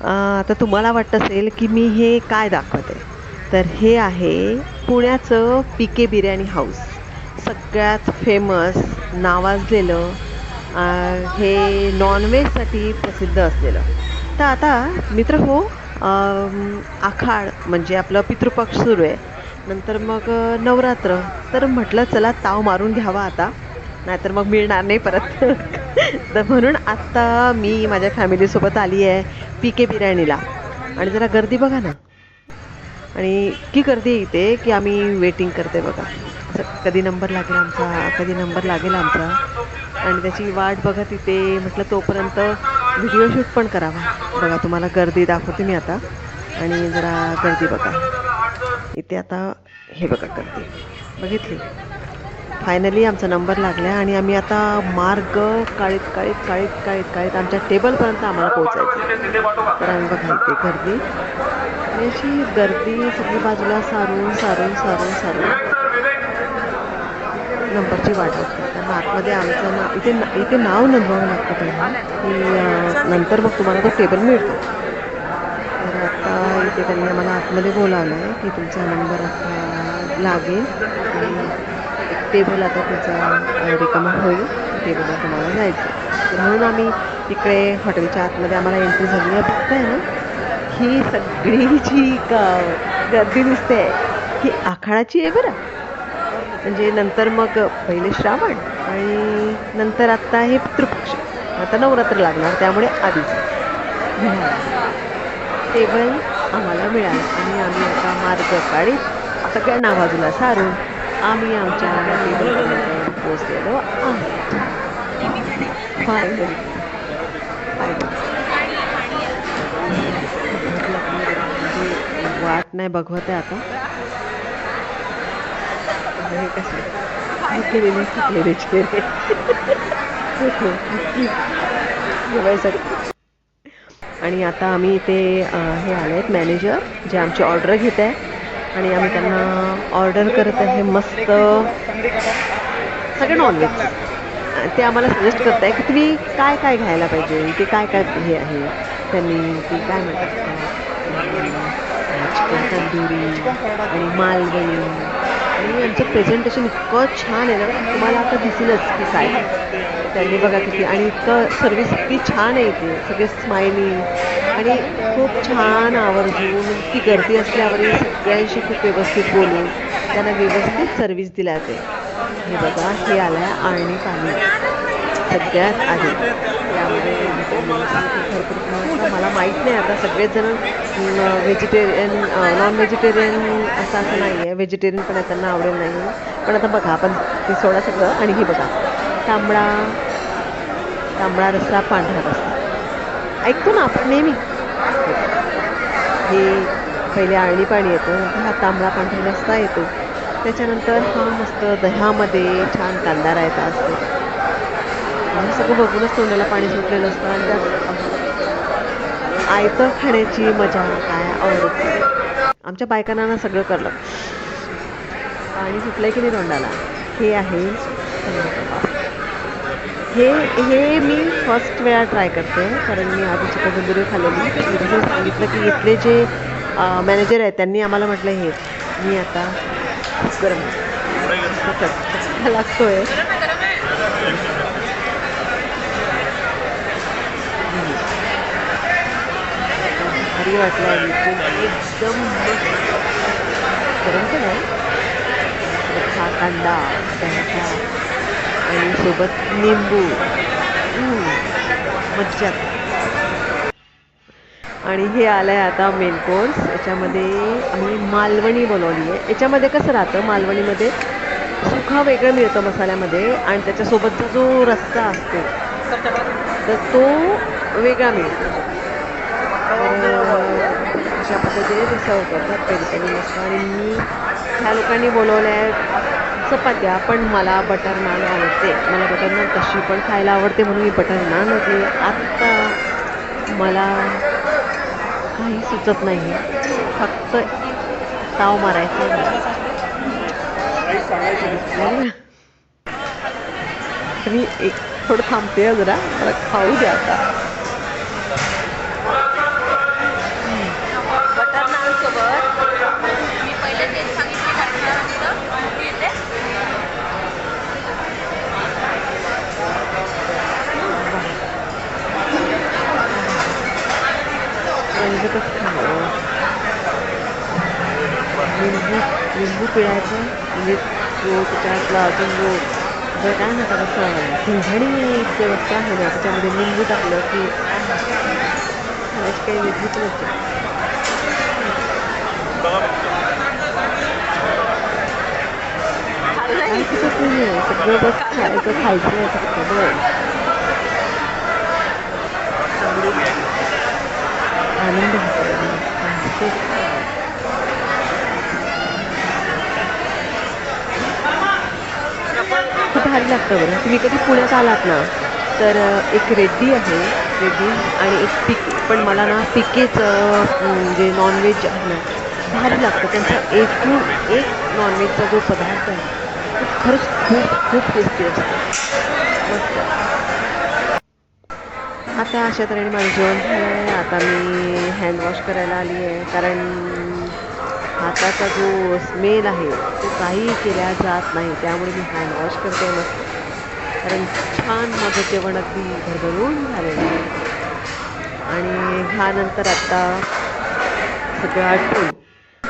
आता तुम्हाला वाटत असेल की मी हे काय दाखवते? तर हे आहे पुण्याचं पी के बिर्याणी हाऊस. सगळ्यात फेमस नावाजलेलं हे नॉनव्हेजसाठी प्रसिद्ध असलेलं. तर आता मित्र हो आखाड म्हणजे आपलं पितृपक्ष सुरू आहे. नंतर मग नवरात्र. तर म्हटलं चला ताव मारून घ्यावा आता. नाहीतर मग मिळणार नाही परत. तर म्हणून आत्ता मी माझ्या फॅमिलीसोबत आली आहे. पी के बिर्याणीला. आणि जरा गर्दी बघा ना. आणि इतकी गर्दी आहे इथे की आम्ही वेटिंग करते बघा. असं कधी नंबर लागेल आमचा कधी नंबर लागेल आमचा. आणि त्याची वाट बघत इथे म्हटलं तोपर्यंत व्हिडिओ शूट पण करावा. बघा तुम्हाला गर्दी दाखवते मी आता. आणि जरा गर्दी बघा. इथे आता हे बघा गर्दी. बघितली? फायनली आमचा नंबर लागला आणि आम्ही आता मार्ग काळीत काळीत काळीत काळीत काळीत आमच्या टेबलपर्यंत आम्हाला पोहोचायचं तर आम्ही बघायचे गर्दी. आणि अशी गर्दी सगळी बाजूला सारून सारून सारून सारून. नंबरची वाट बघते. कारण आतमध्ये आमचं ना इथे ना इथे नाव नोंदवावं लागतं पहिला. की नंतर मग तुम्हाला तो टेबल मिळतो. तर आता इथे त्यांनी आम्हाला आतमध्ये बोलावलं आहे की तुमचा नंबर आता लागेल. आणि टेबल आता तुमचा रिकामा होईल. टेबलला तुम्हाला जायचं तर म्हणून आम्ही इकडे हॉटेलच्या आतमध्ये आम्हाला एंट्री झाली आहे. बघताय ना? ही सगळी जी का गर्दी दिसते. ही आखाडाची आहे बरं. म्हणजे नंतर मग पहिले श्रावण आणि नंतर आत्ता हे पितृपक्ष. आता नवरात्र लागणार त्यामुळे आधीच. टेबल आम्हाला मिळालं आणि आम्ही आता मार्ग काढीत सगळ्यांना बाजूला सारून आम्ही आमच्या टेबलपर्यंत पोचलेलो आहोत फायनली वाट नाही बघवत आहे आता हे कसे थकलेले थकलेले चेहरे आणि आता आम्ही इथे हे आले आहेत मॅनेजर जे आमची ऑर्डर घेत आहे. आणि आम्ही त्यांना ऑर्डर करत आहे मस्त सगळं नॉनव्हेज ते आम्हाला सजेस्ट करत आहे की तुम्ही काय काय घ्यायला पाहिजे ते काय काय हे आहे त्यांनी ते काय म्हणतात चिकन तंदुरी आणि मालवणी. आणि यांचं प्रेझेंटेशन इतकं छान आहे ना तुम्हाला आता दिसेलच की काय. त्यांनी बघा किती आणि इतकं सर्विस इतकी छान आहे इथे. सगळे स्माइली आणि खूप छान आवर्जून ती गर्दी असल्यावरही सगळ्यांशी खूप व्यवस्थित बोलून त्यांना व्यवस्थित सर्विस दिल्या जाते हे बघा हे आलं आहे आळणी पाणी. सगळ्यात आधी. त्यामध्ये भरपूर मला माहीत नाही आता सगळेजण व्हेजिटेरियन नॉन व्हेजिटेरियन असं असं नाही आहे व्हेजिटेरियन पण त्यांना आवडेल नाही. पण आता बघा आपण ते सोडा सगळं. आणि हे बघा. तांबडा. तांबडा रस्सा पांढरा रस्सा. ऐकतो ना आपण नेहमी. हे पहिले आळणी पाणी येतं हा तांबडा पांढरा रस्सा येतो. त्याच्यानंतर हा मस्त दह्यामध्ये छान कांदा रायता असतो. हे सगळं बघूनच तोंडाला पाणी सुटलेलं असतं आणि त्यात आयतं खाण्याची मजा काय आवडत आमच्या बायकांना ना सगळं करलं पाणी सुटलं की नाही तोंडाला? हे आहे कबाब. हे हे मी फर्स्ट वेळा ट्राय करते कारण मी आधी चिकन तंदुरी खाल्लेली. मी जसं सांगितलं की इथले जे मॅनेजर आहेत त्यांनी आम्हाला म्हटलं हे मी आता गरम लागतो लागतोय. भारी वाटलं एकदम गरम तर आहे कांदा आणि सोबत निंबू मज्जा आणि हे आलं आहे आता मेन कोर्स याच्यामध्ये आम्ही मालवणी बनवली आहे. याच्यामध्ये कसं राहतं? मालवणीमध्ये सुखा वेगळं मिळतं मसाल्यामध्ये आणि त्याच्यासोबतचा जो रस्सा असतो तर तो वेगळा मिळतो. अशा पद्धतीने ते सर्व करतात. कधी मस्त आणि मी ह्या लोकांनी बोलवल्या आहेत चपात्या पण मला बटर नान आवडते. मला बटर नान कशी पण खायला आवडते म्हणून मी बटर नान होते आत्ता मला काही सुचत नाही फक्त ताव मारायचा मी एक थोडं थांबते जरा. मला खाऊ द्या आता सरबतच खावं लिंबू लिंबू पिळायचं म्हणजे जो त्याच्यातला अजून जो जो काय म्हणतात असं झणझणीत व्यवस्था आहे ना त्याच्यामध्ये लिंबू टाकलं की खाण्याची काही वेगळीच नसते काय सुचत नाही आहे सगळं बस खायचं खायचं आहे फक्त बस आनंद होतो भारी लागतं बरं. तुम्ही कधी पुण्यात आलात ना तर एक रेड्डी आहे. रेड्डी आणि एक पिक. पण मला ना पिकेचं म्हणजे नॉनव्हेज आहे ना भारी लागतं. त्यांचा एकूण एक नॉनव्हेजचा जो पदार्थ आहे तो खरंच खूप खूप टेस्टी असतो. मस्त. आता अशा तऱ्हेने माझं जेवण झालं आहे आता मी हँडवॉश करायला आली आहे कारण हाताचा जो स्मेल आहे तो काही केल्या जात नाही. त्यामुळे मी हँडवॉश करते मस्त. कारण छान माझं जेवण अगदी भरभरून झालेलं आहे. आणि ह्यानंतर आत्ता सगळं आटपून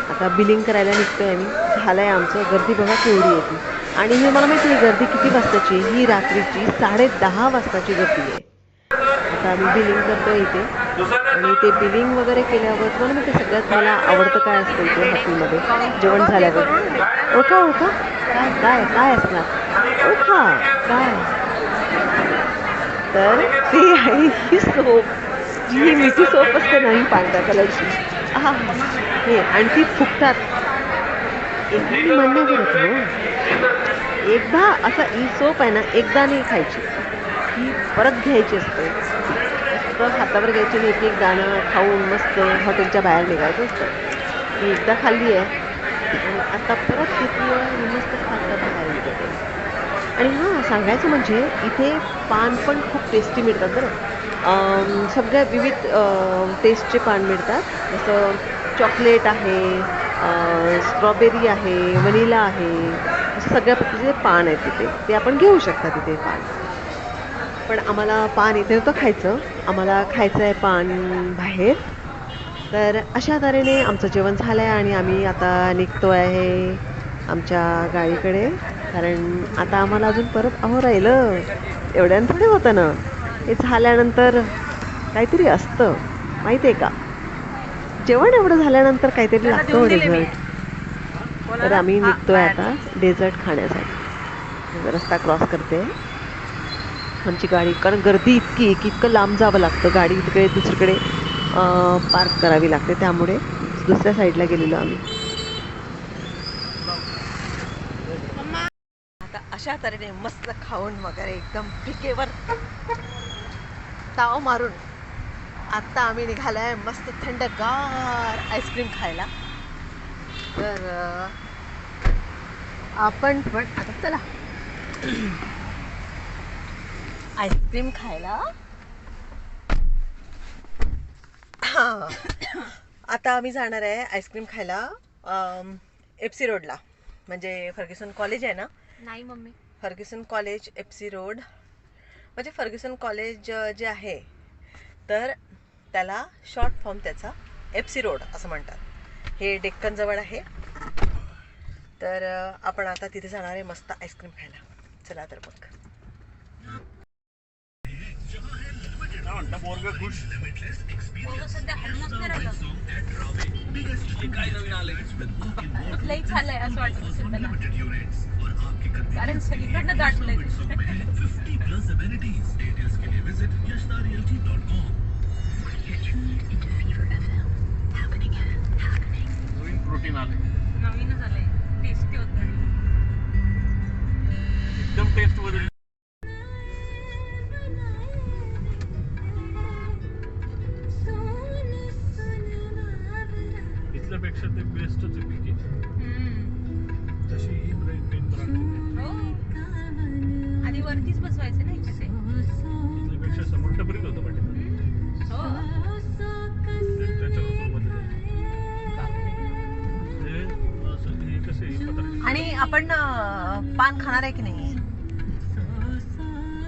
आता बिलिंग करायला निघतो आहे आम्ही झालं आहे आमचं. गर्दी बघा केवढी येते आणि हे मला माहिती आहे गर्दी किती वाजताची ही रात्रीची साडे दहा वाजताची गर्दी आहे. आता आम्ही बिलिंग करतो इथे. आणि ते बिलिंग वगैरे केल्यावर तुम्हाला माहिती ते सगळ्यात मला आवडतं काय असतं इथे हॉटेलमध्ये? जेवण झाल्यावर. ओळखा ओळखा काय काय काय असणार? ओळखा काय? तर ती आहे ही सोप. जी ही मिठी सोप असते ना ही पांढऱ्या कलरची. हे. आणि ती फुकतात एकदा म्हणणं करत हो. एकदा असा ही सोप आहे ना एकदा नाही खायची. ही परत घ्यायची असते. मस्त हातावर घ्यायची आणि एक एक दाणं खाऊन मस्त हॉटेलच्या बाहेर निघायचं असतं. मी एकदा खाल्ली आहे. आणि आता परत घेतली आहे मस्त खातात बाहेर निघते आणि हां सांगायचं म्हणजे इथे पान पण खूप टेस्टी मिळतात बरं. सगळ्या विविध टेस्टचे पान मिळतात. जसं चॉकलेट आहे स्ट्रॉबेरी आहे वनिला आहे असे सगळ्या प्रकारचे पान आहेत तिथे ते आपण घेऊ शकता तिथे पान. पण आम्हाला पान इथे नव्हतं खायचं. आम्हाला खायचं आहे पान बाहेर. तर अशा तऱ्हेने आमचं जेवण झालं आहे आणि आम्ही आता निघतो आहे आमच्या गाडीकडे. कारण आता आम्हाला अजून परत अहो राहिलं. एवढ्यानं थोडे होतं ना. हे झाल्यानंतर काहीतरी असतं. माहिती आहे का? जेवण एवढं झाल्यानंतर काहीतरी लागतं डेझर्ट तर आम्ही निघतोय आता डेझर्ट खाण्यासाठी. रस्ता क्रॉस करते. आमची गाडी. कारण गर्दी इतकी की इतकं लांब जावं लागतं. गाडी तिकडे दुसरीकडे पार्क करावी लागते. त्यामुळे दुसऱ्या साईडला गेलेलो आम्ही. आता अशा तऱ्हेने मस्त खाऊन वगैरे एकदम पिकेवर ताव मारून आत्ता आम्ही निघालाय मस्त थंडगार आईस्क्रीम खायला. तर आपण पण आता चला. आईस्क्रीम खायला? हा. आता आम्ही जाणार आहे आईस्क्रीम खायला एफ सी रोडला म्हणजे फर्ग्युसन कॉलेज आहे ना? नाही mummy. Fergusson college F C road म्हणजे फर्ग्युसन कॉलेज जे आहे तर त्याला शॉर्ट फॉर्म त्याचा एफ सी रोड असं म्हणतात. हे डेक्कनजवळ आहे. तर आपण आता तिथे जाणार आहे मस्त आईस्क्रीम खायला. चला तर मग. लई झालंय असं वाटत कारण सगळीकडनं दाटलंय नवीन प्रोटीन आले नवीनच आलंय टेस्टी होत एकदम टेस्ट बदल इथल्यापेक्षा ते बेस्टच आहे पिके तशी ही मेन ब्रांड आधी वरतीच बसवायचे ना इकडे इथल्यापेक्षा समोर टपरीत होतं तिथं. हो. आणि आपण पान खाणार आहे की नाही?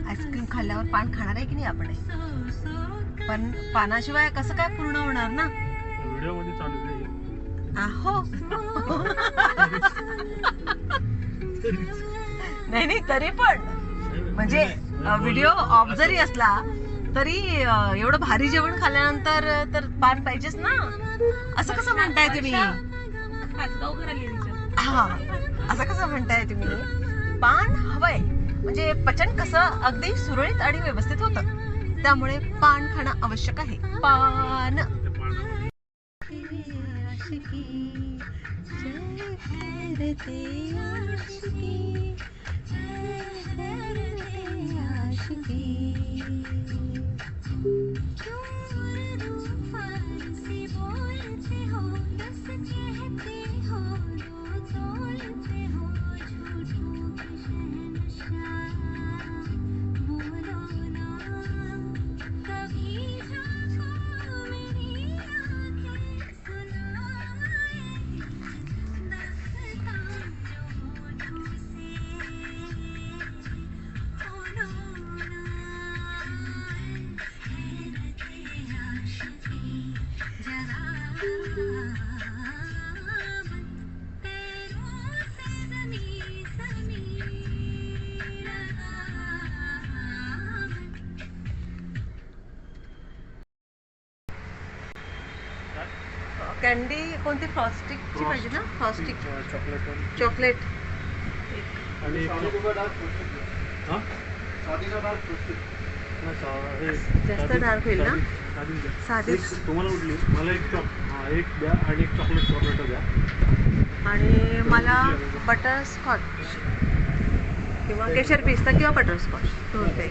आईस्क्रीम खाल्ल्यावर पान खाणार आहे की नाही आपण? पण पानाशिवाय कसं काय पूर्ण होणार ना? व्हिडिओमध्ये चालू आहो. नाही नाही तरी पण. म्हणजे व्हिडिओ ऑफ जरी असला तरी एवढं भारी जेवण खाल्ल्यानंतर तर पान पाहिजेच ना. असं कसं म्हणताय तुम्ही? हा असं कसं म्हणताय तुम्ही? पान हवंय. म्हणजे पचन कसं अगदी सुरळीत आणि व्यवस्थित होतं. त्यामुळे पान खाणं आवश्यक आहे. पान. आशिकी जय भारते आशिकी जय भारते आशिकी। कॅन्डी कोणती? फ्रॉस्टिकची पाहिजे ना? फ्रॉस्टिक चॉकलेट चॉकलेट आणि जास्त dark होईल ना? साधी- तुम्हाला कुठली मला एक चॉक हा, एक द्या आणि एक चॉकलेट चॉकलेट द्या. आणि मला बटर स्कॉच किंवा केशर पिस्ता किंवा बटर स्कॉच दोन काही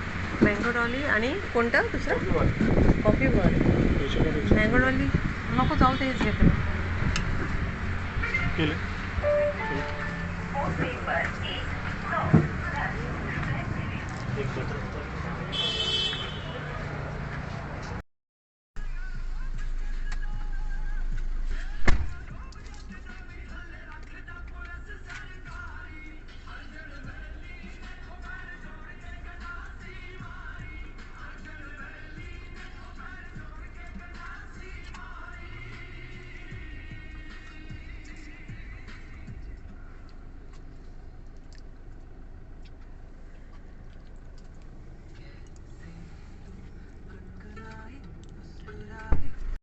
मँगो डॉली आणि कोणतं दुसरं? कॉफी बारी कॉफी वर मँगो डॉली नको जाऊ ते हेच घेते मग. केले एक